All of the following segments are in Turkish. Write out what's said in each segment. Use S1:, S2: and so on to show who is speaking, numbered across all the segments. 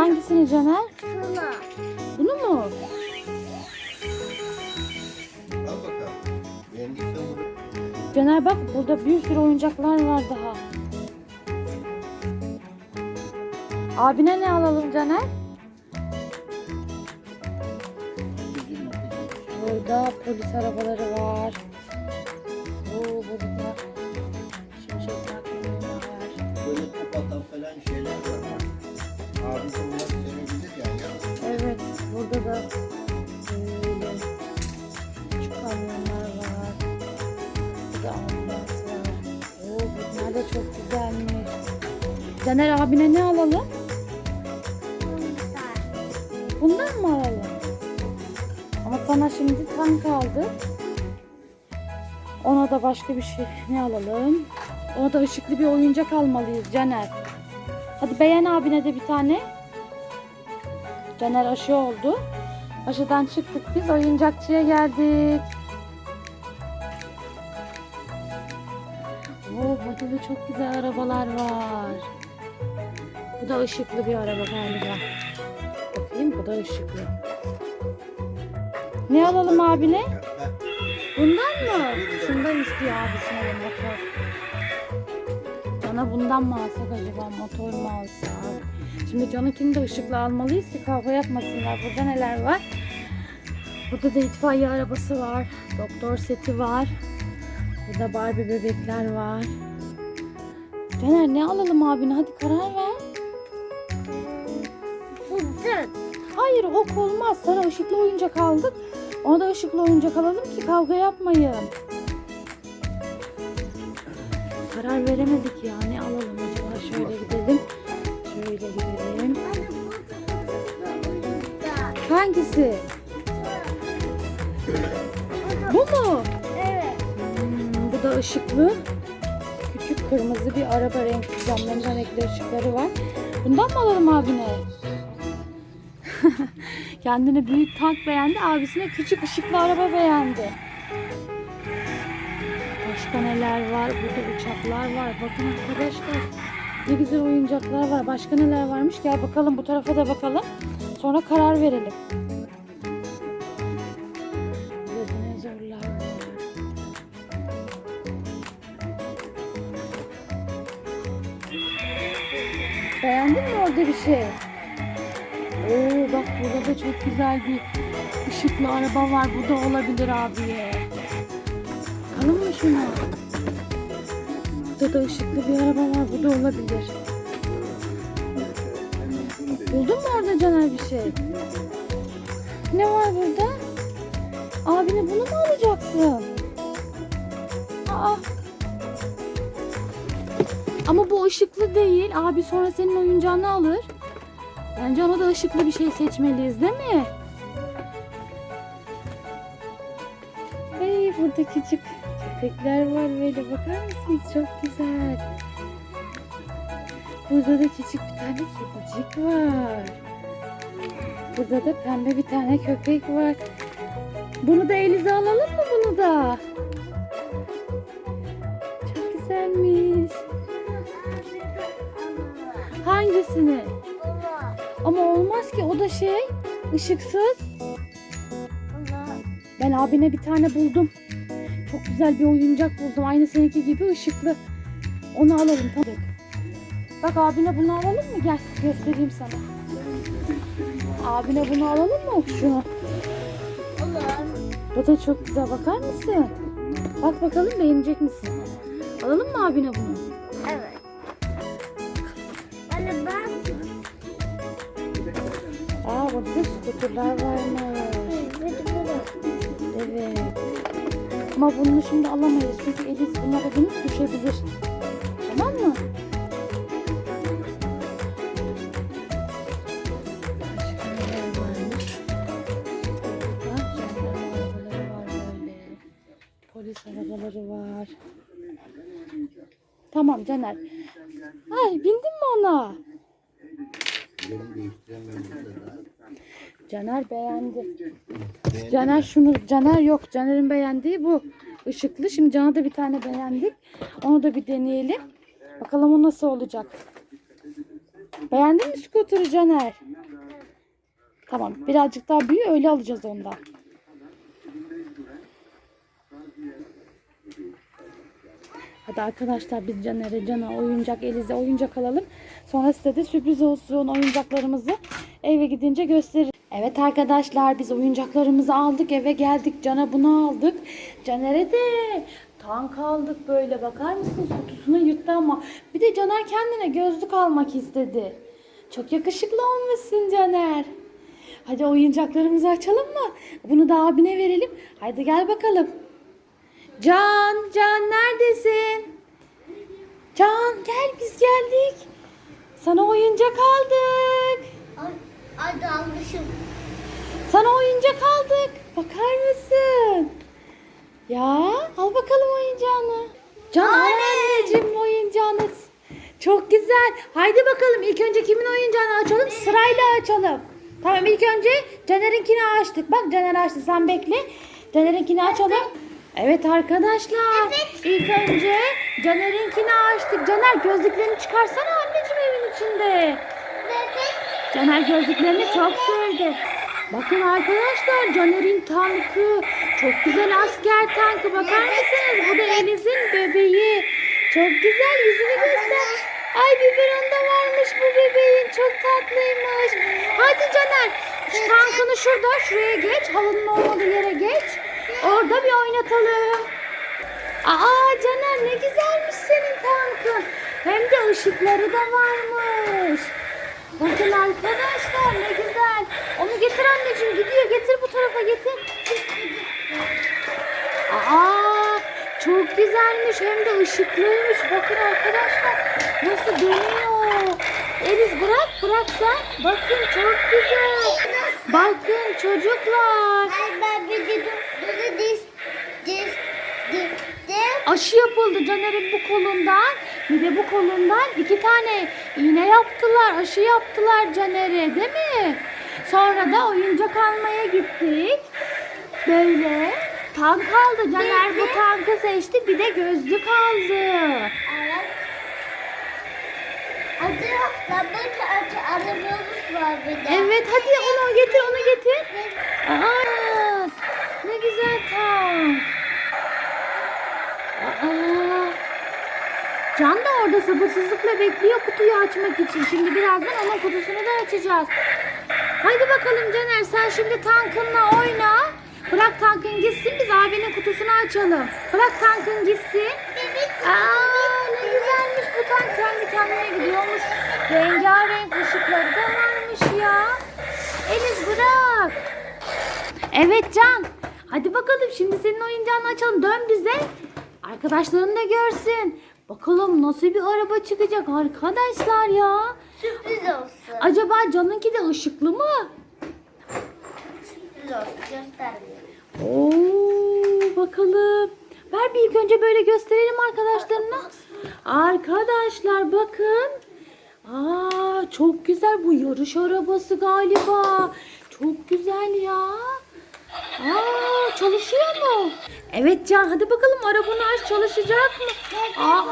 S1: Hangisini Caner?
S2: Şuna.
S1: Bunu mu?
S3: Al bakalım. Beğendiysen bunu.
S1: Caner bak burada bir sürü oyuncaklar var daha. Abine ne alalım Caner? Burada polis arabaları var. Oo, burada Caner abine ne alalım? Bundan mı alalım? Ama sana şimdi tank aldı. Ona da başka bir şey ne alalım? Ona da ışıklı bir oyuncak almalıyız Caner. Hadi beğen abine de bir tane. Caner aşı oldu. Aşıdan çıktık biz oyuncakçıya geldik. Oo, burada da çok güzel arabalar var. Bu da ışıklı bir araba galiba. Bakayım bu da ışıklı. Ne alalım abine? Bundan mı? Şundan istiyor abisine de motor. Cana bundan mı alsak acaba motor mu alsak? Şimdi Can'ınkini de ışıklı almalıyız ki kavga yapmasınlar. Burada neler var? Burada da itfaiye arabası var. Doktor seti var. Burada Barbie bebekler var. Caner ne alalım abine? Hadi karar ver. Hayır ok olmaz. Sana ışıklı oyuncak aldık. Ona da ışıklı oyuncak alalım ki kavga yapmayın. Karar veremedik ya. Ne alalım acaba? Şöyle gidelim. Şöyle gidelim. Hangisi? Bu mu?
S2: Evet.
S1: Hmm, bu da ışıklı. Küçük kırmızı bir araba renkli camlarından renkli ışıkları var. Bundan mı alalım abine? Kendine büyük tank beğendi. Abisine küçük ışıklı araba beğendi. Başka neler var? Burada uçaklar var. Bakın arkadaşlar. Ne güzel oyuncaklar var. Başka neler varmış? Gel bakalım bu tarafa da bakalım. Sonra karar verelim. Beğendin mi orada bir şey? Burada da çok güzel bir ışıklı araba var. Bu da olabilir abiye. Bakalım mı şuna? Burada da ışıklı bir araba var. Bu da olabilir. Buldun mu orada Caner bir şey? Ne var burada? Abine bunu mu alacaksın? Aa. Ama bu ışıklı değil. Abi sonra senin oyuncağını alır. Bence ona da ışıklı bir şey seçmeliyiz değil mi? Hey burada küçük köpekler var böyle bakar mısınız? Çok güzel. Burada da küçük bir tane kedicik var. Burada da pembe bir tane köpek var. Bunu da Elize alalım mı bunu da? Çok güzelmiş. Hangisini? Ama olmaz ki o da şey ışıksız. Ben abine bir tane buldum. Çok güzel bir oyuncak buldum. Aynı seninki gibi ışıklı. Onu alalım tamam. Bak abine bunu alalım mı? Gel göstereyim sana. Abine bunu alalım mı? Şunu. Bu da çok güzel. Bakar mısın? Bak bakalım beğenecek misin? Alalım mı abine bunu? Burada da skuterlar varmış. Evet. Ama bunu şimdi alamayız çünkü Elis bunlara binip düşebilir. Tamam mı? Polis arabaları var. Tamam Caner. Ay bindin mi ona?
S3: Benim değiştiremem burada da.
S1: Caner beğendi.
S3: Beğendin
S1: Caner
S3: mi?
S1: şunu, Caner yok. Caner'in beğendiği bu. Işıklı. Şimdi Can'a da bir tane beğendik. Onu da bir deneyelim. Bakalım o nasıl olacak. Beğendin mi scooter'ı Caner? Tamam birazcık daha büyü öyle alacağız ondan. Hadi arkadaşlar biz Caner'e Can'a oyuncak Eliz'e oyuncak alalım. Sonra size de sürpriz olsun oyuncaklarımızı eve gidince gösterir. Evet arkadaşlar biz oyuncaklarımızı aldık eve geldik. Can'a bunu aldık. Caner'e de tank aldık böyle bakar mısınız kutusunu yırttı ama. Bir de Caner kendine gözlük almak istedi. Çok yakışıklı olmuşsun Caner. Hadi oyuncaklarımızı açalım mı? Bunu da abine verelim. Haydi gel bakalım. Can, Can neredesin? Can gel biz geldik. Sana oyuncak aldık.
S2: Ay, ay dalmışım.
S1: Sana oyuncak aldık. Bakar mısın? Ya al bakalım oyuncağını. Can al anneciğim oyuncağını. Çok güzel. Haydi bakalım ilk önce kimin oyuncağını açalım? Sırayla açalım. Tamam ilk önce Caner'inkini açtık. Bak Caner açtı sen bekle. Caner'inkini açalım. Evet arkadaşlar. İlk önce Caner'inkini açtık. Caner gözlüklerini çıkarsana anneciğim evin içinde. Caner gözlüklerini çok sevdi. Bakın arkadaşlar Caner'in tankı. Çok güzel asker tankı. Bakar mısınız? Bu da Eliz'in bebeği. Çok güzel yüzünü göster. Ay biberonda varmış bu bebeğin. Çok tatlıymış. Hadi Caner. Şu tankını şurada. Şuraya geç. Halının olmadığı yere geç. Orada bir oynatalım. Aa Caner ne güzelmiş senin tankın. Hem de ışıkları da varmış. Bakın arkadaşlar ne güzel. Onu getir anneciğim gidiyor. Getir bu tarafa getir. Aa çok güzelmiş hem de ışıklıymış. Bakın arkadaşlar nasıl dönüyor. Eliz sen. Bakın çok güzel. Bakın çocuklar. Aşı yapıldı Caner'in bu kolundan. Bir de bu kolundan iki tane iğne yaptılar. Aşı yaptılar Caner'e değil mi? Sonra da oyuncak almaya gittik. Böyle tank aldı. Caner bu tankı seçti. Bir de gözlük aldı.
S2: Evet. Arkadaşlar bakın arabamız var bir de.
S1: Evet hadi onu getir onu getir. Aa, ne güzel tank. Aa, Can da orada sabırsızlıkla bekliyor kutuyu açmak için. Şimdi birazdan onun kutusunu da açacağız. Haydi bakalım Caner sen şimdi tankınla oyna. Bırak tankın gitsin biz abinin kutusunu açalım. Bırak tankın gitsin. Aa ne güzelmiş bu tank kendi kendine gidiyormuş. Rengarenk ışıkları da varmış ya. Eliz bırak. Evet Can. Hadi bakalım şimdi senin oyuncağını açalım. Dön bize. Arkadaşların da görsün. Bakalım nasıl bir araba çıkacak arkadaşlar ya.
S2: Sürpriz olsun.
S1: Acaba Can'ınki de ışıklı mı?
S2: Sürpriz olsun. Göstermiyorum.
S1: Oo bakalım. Ver bir ilk önce böyle gösterelim arkadaşlarına. Arkadaşlar bakın. Aa çok güzel bu yarış arabası galiba. Çok güzel ya. Aa çalışıyor mu? Evet Can hadi bakalım arabanı aç çalışacak mı? Aa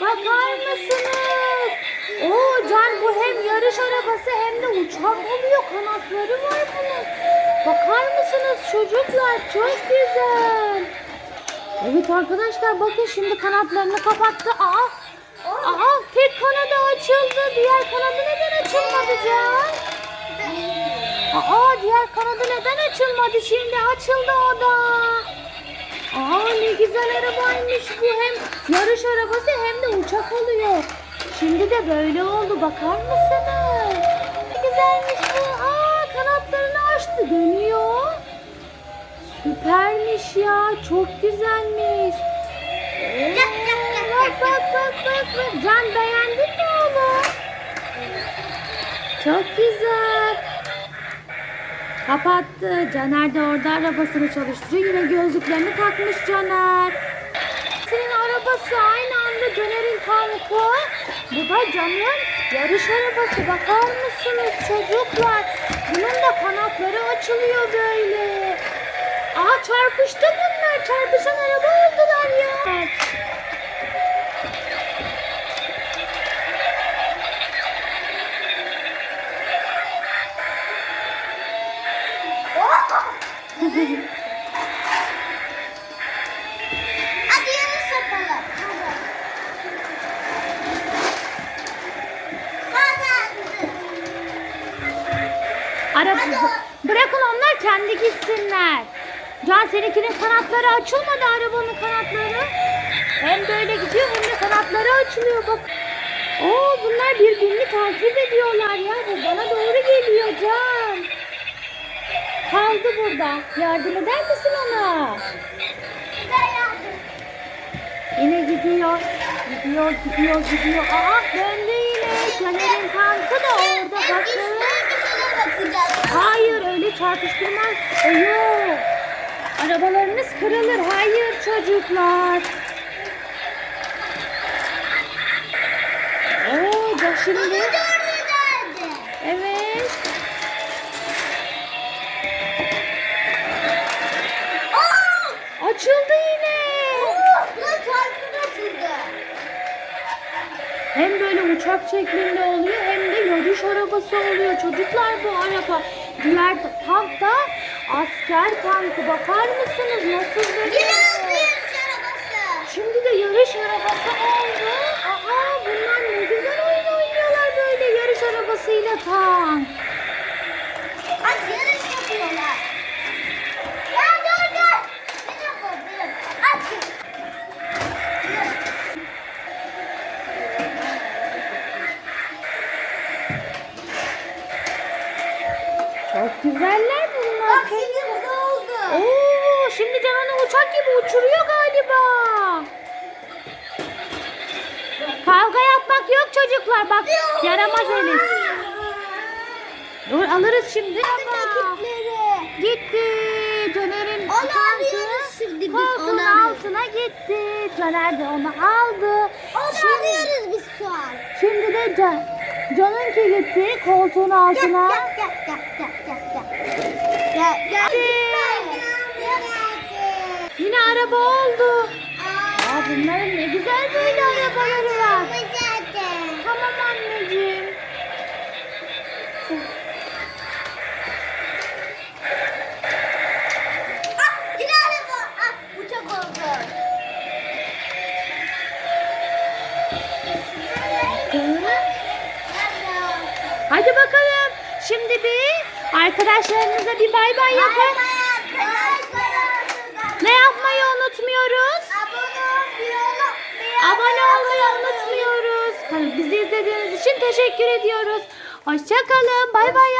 S1: bakar mısınız? Oo Can bu hem yarış arabası hem de uçak oluyor. Kanatları var bunun. Bakar mısınız çocuklar? Çok güzel. Evet arkadaşlar bakın şimdi kanatlarını kapattı. Aa, neden açılmadı? Şimdi açıldı o da. Aa ne güzel arabaymış bu. Hem yarış arabası hem de uçak oluyor. Şimdi de böyle oldu. Bakar mısınız? Ne güzelmiş bu. Aa kanatlarını açtı. Dönüyor. Süpermiş ya. Çok güzelmiş. Ee, bak bak bak bak bak. Can beğendin mi onu? Çok güzel. Kapattı. Caner de orada arabasını çalıştırıyor. Yine gözlüklerini takmış Caner. Senin arabası aynı anda Caner'in tankı. Bu da Caner'in yarış arabası. Bakar mısınız çocuklar? Bunun da kanatları açılıyor böyle. Aa çarpıştı bunlar. Çarpışan araba oldular ya. Araba, bırakın onlar kendi gitsinler. Can seninkinin kanatları açılmadı arabanın kanatları. Hem böyle gidiyor hem de kanatları açılıyor bak. Oo bunlar birbirini takip ediyorlar ya. Bu bana doğru geliyor Can. Kaldı burada. Yardım eder misin ona? Yine gidiyor. Gidiyor, gidiyor, gidiyor. Aa döndü yine. Caner'in tankı da orada bakın. Çarpıştırmaz. E, Yok. Arabalarınız kırılır. Hayır çocuklar. Oo bak şimdi. Evet. Açıldı yine. Hem böyle uçak şeklinde oluyor hem de yarış arabası oluyor. Çocuklar bu araba. Diğer tank da asker tankı. Bakar mısınız nasıl dönüyor? Şimdi de yarış arabası gibi uçuruyor galiba. Kavga yapmak yok çocuklar. Bak yaramaz Elis. Dur alırız şimdi. Ama. Gitti. Caner'in
S2: Onu alıyoruz
S1: koltuğun
S2: onu alıyoruz.
S1: altına gitti. Caner de onu aldı. Şimdi,
S2: biz şu an.
S1: şimdi de Can, Can'ınki gitti koltuğun altına.
S2: Gel gel gel gel gel gel. Gel gel.
S1: Yine araba oldu. Aa, bunların ne güzel böyle arabaları var. Tamam anneciğim.
S2: Ah, oldu.
S1: Hadi bakalım. Şimdi bir arkadaşlarınıza bir bay bay yapın. Ne yapmayı unutmuyoruz? Abone olmayı unutmuyoruz. Hani bizi izlediğiniz için teşekkür ediyoruz. Hoşçakalın. Bay.
S2: Bay